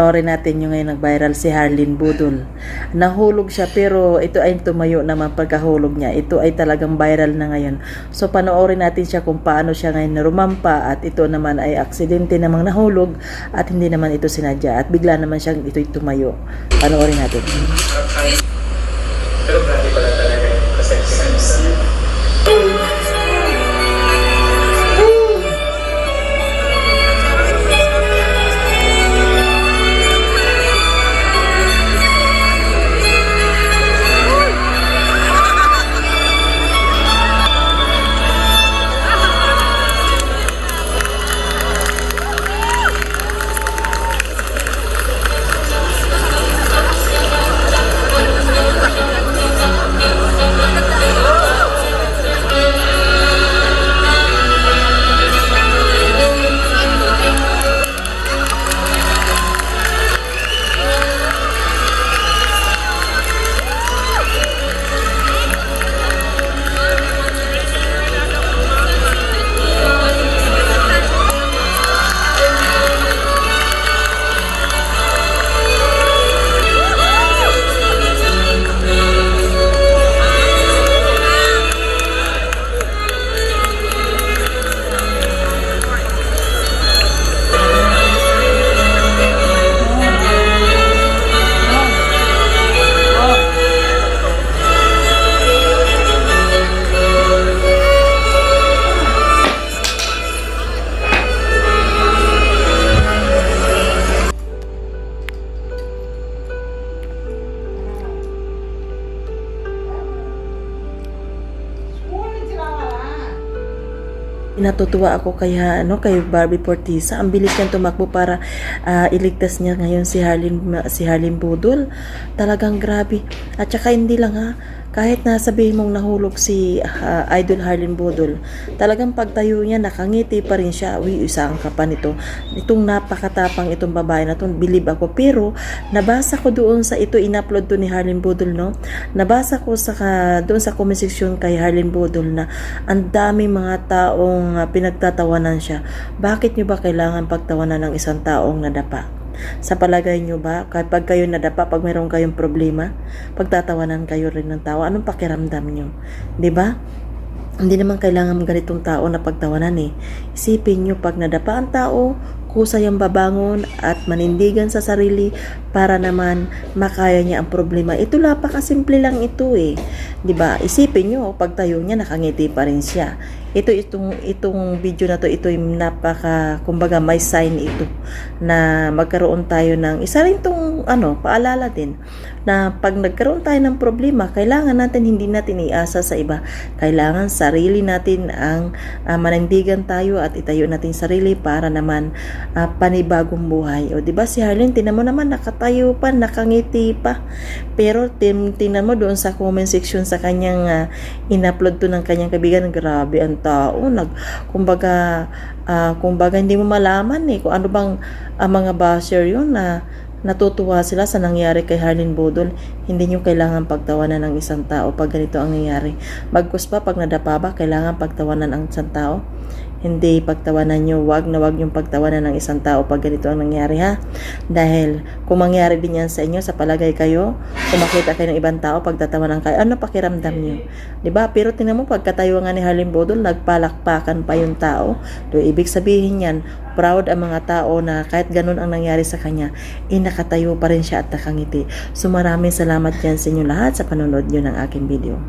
Panoorin natin yung ngayon nag-viral si Harlin Budol. Nahulog siya pero ito ay tumayo naman pagkahulog niya. Ito ay talagang viral na ngayon. So panoorin natin siya kung paano siya ngayon rumampa at ito naman ay aksidente namang nahulog at hindi naman ito sinadya at bigla naman siyang ito'y tumayo. Panoorin natin. Pero Natutuwa ako kaya ano kay Barbie Portisa. Ang bilis niyang tumakbo para ah, iligtas niya ngayon si Harlin si Harlin Budol. Talagang grabe. At saka hindi lang ha, kahit na sabihin mong nahulog si ah, Idol Harlin Budol, talagang pagtayo niya nakangiti pa rin siya. Uy, isang ka pa nito. Itong napakatapang itong babae na to, believe ako. Pero nabasa ko doon sa ito in-upload to ni Harlin Budol, no? Nabasa ko sa ka- doon sa comment section kay Harlin Budol na ang dami mga taong ah, pinagtatawanan siya. Bakit nyo ba kailangan pagtawanan ng isang taong nadapa? Sa palagay nyo ba, kapag kayo nadapa, pag mayroon kayong problema, pagtatawanan kayo rin ng tao, anong pakiramdam nyo? ba? Hindi naman kailangan ganitong tao na pagtawanan eh. Isipin nyo pag nadapa ang tao, kusay ang babangon at manindigan sa sarili para naman makaya niya ang problema. Ito napakasimple lang ito eh. ba? Isipin nyo, pag tayo niya nakangiti pa rin siya. Ito itong itong video na to, ito yung napaka kumbaga may sign ito na magkaroon tayo ng isa rin ano, paalala din na pag nagkaroon tayo ng problema, kailangan natin hindi natin iasa sa iba. Kailangan sarili natin ang ah, manindigan tayo at itayo natin sarili para naman ah, panibagong buhay. O di ba si Harlene, tinan mo naman nakatayo pa, nakangiti pa. Pero tin tinan mo doon sa comment section sa kanyang ah, in-upload to ng kanyang kaibigan, grabe ang tao. Nag kumbaga ah, kumbaga hindi mo malaman eh kung ano bang ah, mga basher yun na natutuwa sila sa nangyari kay Harlin Bodol. Hindi nyo kailangan pagtawanan ng isang tao pag ganito ang nangyari. Bagkus pa, pag nadapa ba, kailangan pagtawanan ang isang tao. Hindi pagtawanan nyo, wag na wag yung pagtawanan ng isang tao pag ganito ang nangyari ha. Dahil kung mangyari din yan sa inyo, sa palagay kayo, kung makita kayo ng ibang tao, pagtatawanan kayo, ano pakiramdam nyo? 'Di ba Pero tingnan mo, pagkatayo nga ni Harlin Bodol, nagpalakpakan pa yung tao. Do, ibig sabihin yan, proud ang mga tao na kahit ganun ang nangyari sa kanya, eh nakatayo pa rin siya at nakangiti. So maraming salamat yan sa inyo lahat sa panonood nyo ng aking video.